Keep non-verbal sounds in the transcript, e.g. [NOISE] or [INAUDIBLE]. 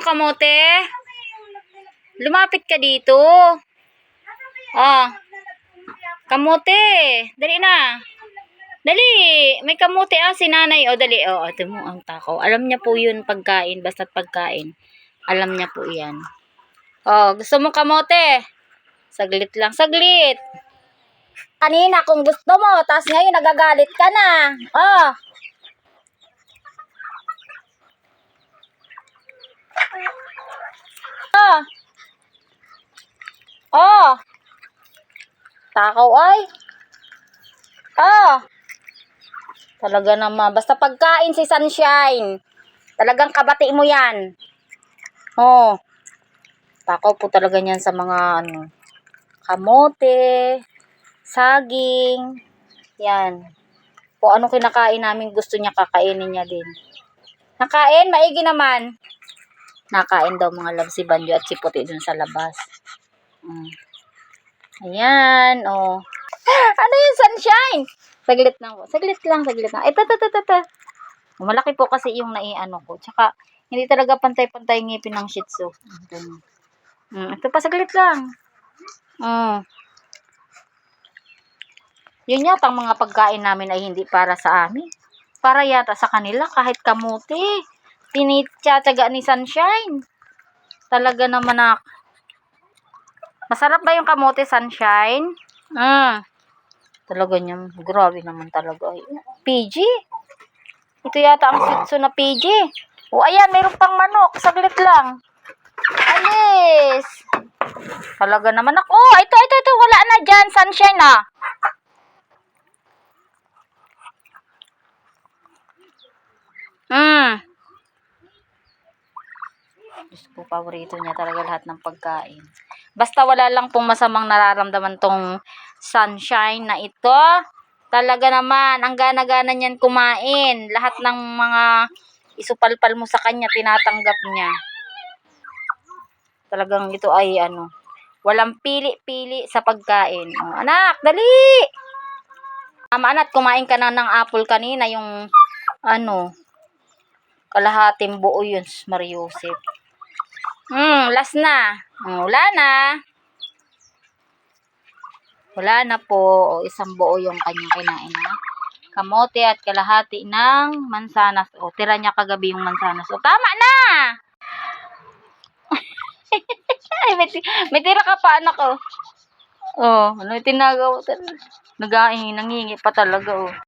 mo kamote? Lumapit ka dito. Ah. Kamote. Dali na. Dali. May kamote ah, si nanay. O, dali. O, ito mo ang takaw. Alam niya po yun pagkain. Basta't pagkain. Alam niya po yan. O, gusto mo kamote? Saglit lang. Saglit. Kanina kung gusto mo, tapos ngayon nagagalit ka na. Oh. Oh. Oh. Takaw ay. Oh. Talaga naman. Basta pagkain si Sunshine. Talagang kabati mo yan. Oh. Takaw po talaga niyan sa mga ano. Kamote. Saging. Yan. Kung ano kinakain namin gusto niya kakainin niya din. Nakain? Maigi naman. Nakain daw mga love si Banjo at si Puti dun sa labas. Mm. Ayan, oh. [GASPS] Ano yung sunshine? Saglit lang po. Saglit lang, saglit lang. Ito, ito, ito, ito. Malaki po kasi yung naiano ko. Tsaka, hindi talaga pantay-pantay ngipin ng shih tzu. Mm, ito pa, saglit lang. Mm. Yun yata ang mga pagkain namin ay hindi para sa amin. Para yata sa kanila kahit kamuti. Tinitsaga ni Sunshine. Talaga naman na. Masarap ba yung kamote Sunshine? Mm. Talaga niya. Grabe naman talaga. PG. Ito yata ang sitso na PG. O ayan, mayroon pang manok. Saglit lang. Alis. Talaga naman ako. Oh, ito, ito, ito. Wala na dyan. Sunshine ah. Mm. Diyos ko, paborito niya talaga lahat ng pagkain. Basta wala lang pong masamang nararamdaman tong sunshine na ito. Talaga naman, ang gana-gana niyan kumain. Lahat ng mga isupalpal mo sa kanya, tinatanggap niya. Talagang ito ay ano, walang pili-pili sa pagkain. Oh, anak, dali! Tama na at kumain ka na ng apple kanina, yung ano, kalahating buo yun, Mariusip. Hmm, last na. Hmm, wala na. Wala na po. O, isang buo yung kanyang kinain na. Kamote at kalahati ng mansanas. O, tira niya kagabi yung mansanas. O, tama na! [LAUGHS] Ay, may, may tira ka pa, anak, oh. Oh, ano yung tinagawa? Nag-aing, nangingi pa talaga, oh.